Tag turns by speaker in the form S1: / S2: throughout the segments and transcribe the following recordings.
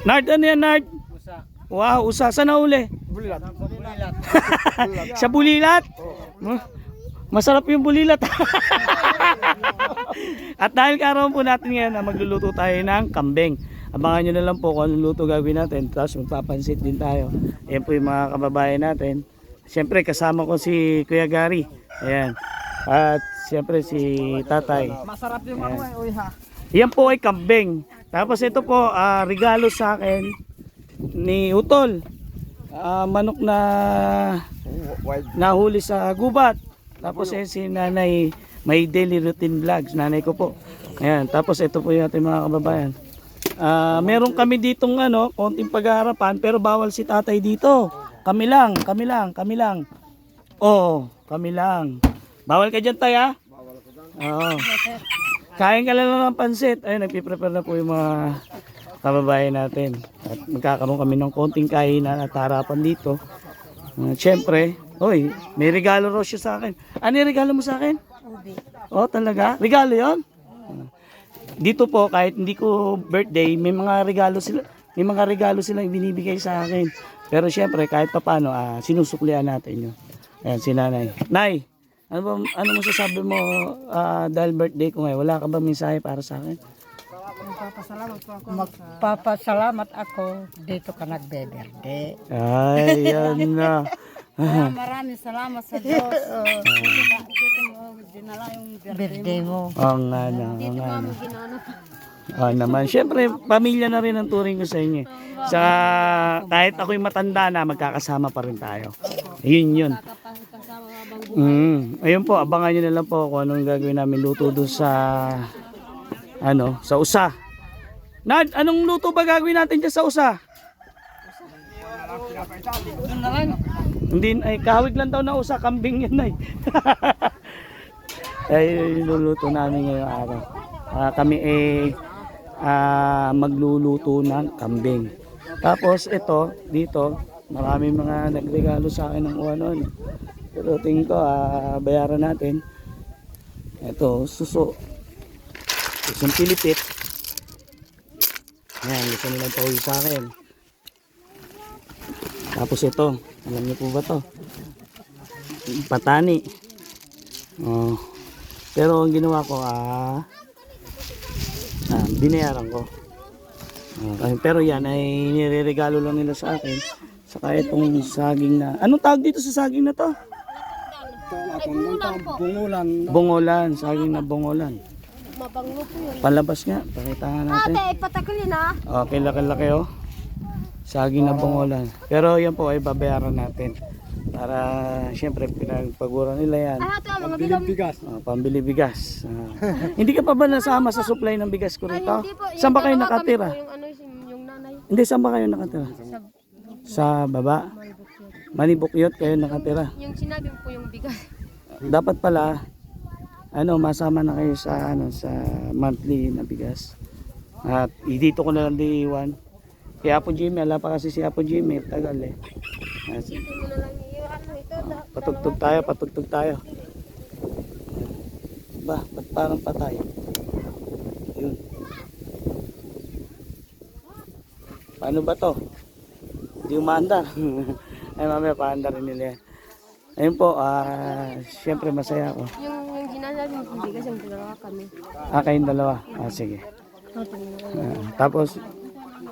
S1: Nard, ano yan, Nard?
S2: Usa.
S1: Wow, usa. Saan nahuli?
S2: Bulilat. Bulilat.
S1: Sa bulilat? Ma- Masarap yung bulilat. At dahil kaarawan po natin ngayon na magluluto tayo ng kambing. Abangan nyo na lang po kung anong luto gagawin natin. Tapos magpapansit din tayo. Ayan po yung mga kababayan natin. Siyempre kasama ko si Kuya Gary. Ayan. At siyempre si Tatay.
S2: Masarap yung ano eh, uy ha.
S1: Yan po ay kambing. Tapos ito po, ah, regalo sa akin ni Utol. Ah, manok na nahuli sa gubat. Tapos eh, si nanay, may daily routine vlogs, nanay ko po. Ayan, tapos ito po yung ating mga kababayan. Ah, meron kami ditong ano, konting paghaharapan, pero bawal si tatay dito. Kami lang, kami lang, kami lang. Oo, kami lang. Bawal ka dyan, tay, ha? Oo. Kain ka lang ng pansit. Ayun, nagpiprepare na po yung mga kababayan natin. At magkakaroon kami ng konting kainan at harapan dito. Uh, Siyempre, oy, may regalo raw siya sa akin. Ano yung regalo mo sa akin?
S3: Ube.
S1: Oh, talaga? Regalo yon? Dito po, kahit hindi ko birthday, may mga regalo sila. May mga regalo silang binibigay sa akin. Pero siyempre, kahit papano, ah, sinusuklian natin yun. Ayan, si nanay. Nay, ano ba, ano mo sasabi mo ah, dahil birthday ko ngayon? Wala ka ba mensahe para sa akin?
S3: Magpapasalamat po ako. Magpapasalamat ako dito ka nagbeberde.
S1: Ay, yan na.
S3: Kaya maraming salamat sa Diyos. Dito mo dinala yung birthday mo.
S1: Oo nga na, oo nga na. Oo naman. Siyempre, pamilya na rin ang turing ko sa inyo. Sa kahit ako'y matanda na, magkakasama pa rin tayo. Yun yun. Mm. Ayun po, abangan nyo na lang po kung anong gagawin namin luto doon sa ano, sa usa. Nad, anong luto ba gagawin natin dyan sa usa? Hindi, ay kahawig lang daw na usa, kambing yun ay. ay luluto namin ngayong araw. Ah, kami eh ah, magluluto ng kambing. Tapos ito, dito, marami mga nagregalo sa akin ng ano Pero tingin ko, ah, bayaran natin. Ito, suso. Susong pilipit. Ayan, gusto nilang pauwi sa akin. Tapos ito, alam niyo po ba to? Patani. Oh. Pero ang ginawa ko, ah, ah binayaran ko. Ah, pero yan ay nireregalo lang nila sa akin. Saka itong saging na, anong tawag dito sa saging na to?
S2: Bungulan.
S1: Bongolan, saging na bongolan.
S4: Mabango po yun.
S1: Palabas nga, pakita nga natin.
S4: Ate, ipatakulin ha.
S1: Okay, laki-laki oh. Saging na bongolan. Pero yan po ay babayaran natin. Para siyempre pinagpagura nila yan.
S4: Ay, ate, mga bilang.
S2: Bigas.
S1: Ah, pambili bigas. Ah. hindi ka pa ba nasama sa supply ng bigas ko rito?
S4: hindi po. Yung
S1: Saan ba kayo
S4: dalawa kami
S1: nakatira?
S4: po, Yung ano, yung, yung nanay.
S1: Hindi, saan ba kayo nakatira? Sa baba? Manibukyot kayo nakatira.
S4: Yung sinabi po yung bigas.
S1: Dapat pala, ano, masama na kayo sa, ano, sa monthly na bigas. At dito ko na lang diiwan. Kaya Apo Jimmy, ala pa kasi si Apo Jimmy, tagal eh.
S4: Da-
S1: Patugtog tayo, patugtog tayo. Ba, ba't parang patay? Yun. Paano ba to? Hindi umaandar. Ay mamaya paandar nila yan. Ayun po, ah, syempre masaya ako.
S4: Yung, yung sinasabi yung bigas, yung dalawa kami.
S1: Ah, kayong dalawa. Ah, sige.
S4: Mo.
S1: Ah, tapos,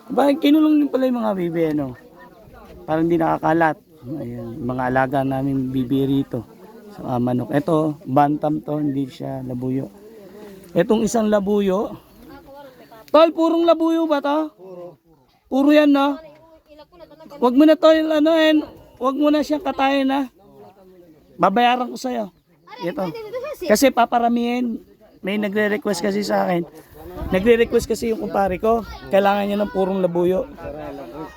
S1: bakit kinulong din pala yung mga bibi, ano? Parang hindi nakakalat. Ayan, mga alaga namin bibi rito. Sa ah, manok. Ito, bantam to, hindi siya labuyo. Itong isang labuyo. Tol, purong labuyo ba to? Puro. Puro yan, no? Wag mo na to, ano, en, wag mo na siyang katayin, ha? Babayaran ko sa'yo. Ito. Kasi paparamihin. May nagre-request kasi sa akin. Nagre-request kasi yung kumpare ko. Kailangan niya ng purong labuyo.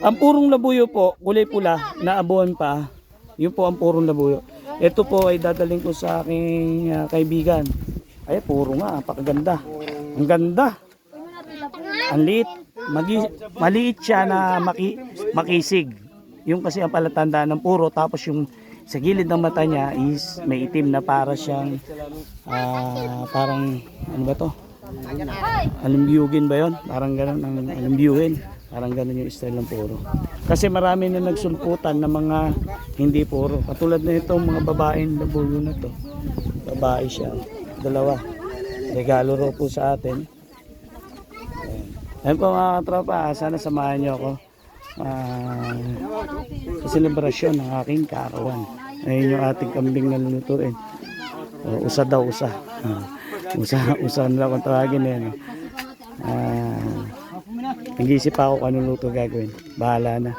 S1: Ang purong labuyo po, kulay pula, naabuhan pa. Yun po ang purong labuyo. Ito po ay dadaling ko sa aking ah, kaibigan. Ay, puro nga, apakaganda. Ang ganda. Ang liit. Magi, maliit siya na maki, makisig. Yung kasi ang palatandaan ng puro. Tapos yung sa gilid ng mata niya is may itim na para siyang ah, parang ano ba to? Alumbiyugin ba yon? Parang ganun ang alumbiyugin. Parang ganun yung style ng puro. Kasi marami na nagsulputan ng mga hindi puro. Katulad na itong mga babaeng nabulo na to. Babae siya. Dalawa. Regalo raw po sa atin. Ayan po mga katropa, sana samahan niyo ako. Sa selebrasyon ng aking kaarawan. Ayun yung ating kambing na lulutuin. O, usa daw, usa. Ah, usa, usa nila kung tawagin na yun. Ah, nag-iisip ako kung anong luto gagawin. Bahala na.